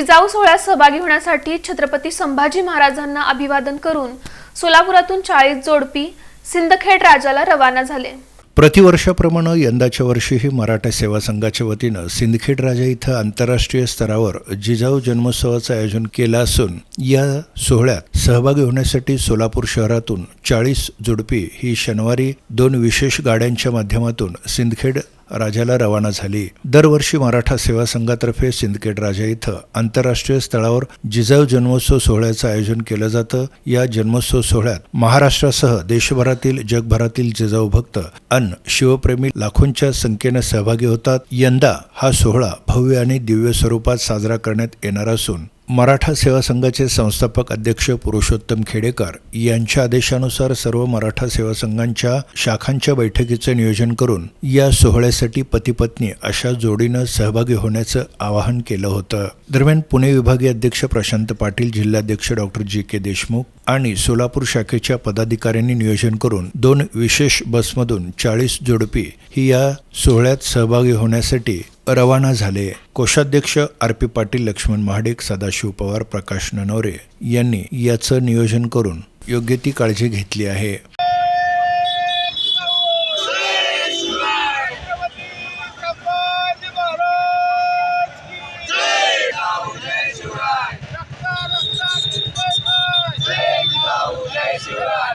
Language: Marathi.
जिजाऊ सोहळ्यात सहभागी होण्यासाठी छत्रपती संभाजी महाराजांना अभिवादन करून सोलापुरातून चाळीस जोडपी सिंदखेड राजाला रवाना झाले. प्रतिवर्षाप्रमाणे यंदाच्या वर्षीही मराठा सेवा संघाच्या वतीनं सिंदखेड राजा इथं आंतरराष्ट्रीय स्तरावर जिजाऊ जन्मोत्सवाचं आयोजन केलं असून या सोहळ्यात सहभागी होण्यासाठी सोलापूर शहरातून चाळीस जोडपी ही शनिवारी दोन विशेष गाड्यांच्या माध्यमातून सिंदखेड राजाला रवाना झाली. दरवर्षी मराठा सेवा संघातर्फे सिंदखेड राजा इथं आंतरराष्ट्रीय स्तरावर जिजाऊ जन्मोत्सव सोहळ्याचं आयोजन केलं जातं. या जन्मोत्सव सोहळ्यात महाराष्ट्रासह देशभरातील जगभरातील जिजाऊ भक्त अन शिवप्रेमी लाखोंच्या संख्येनं सहभागी होतात. यंदा हा सोहळा भव्य आणि दिव्य स्वरूपात साजरा करण्यात येणार असून मराठा सेवा संघाचे संस्थापक अध्यक्ष पुरुषोत्तम खेडेकर यांच्या आदेशानुसार सर्व मराठा सेवा संघांच्या शाखांच्या बैठकीचं नियोजन करून या सोहळ्यासाठी पतीपत्नी अशा जोडीनं सहभागी होण्याचं आवाहन केलं होतं. दरम्यान पुणे विभागीय अध्यक्ष प्रशांत पाटील जिल्हाध्यक्ष डॉक्टर जी के देशमुख आणि सोलापूर शाखेच्या पदाधिकाऱ्यांनी नियोजन करून दोन विशेष बसमधून चाळीस जोडपी ही या सोहळ्यात सहभागी होण्यासाठी रवाना झाले. कोषाध्यक्ष आर पी पाटील लक्ष्मण महाडिक सदाशिव पवार प्रकाश ननवरे यांनी याचं नियोजन करून योग्य ती काळजी घेतली आहे.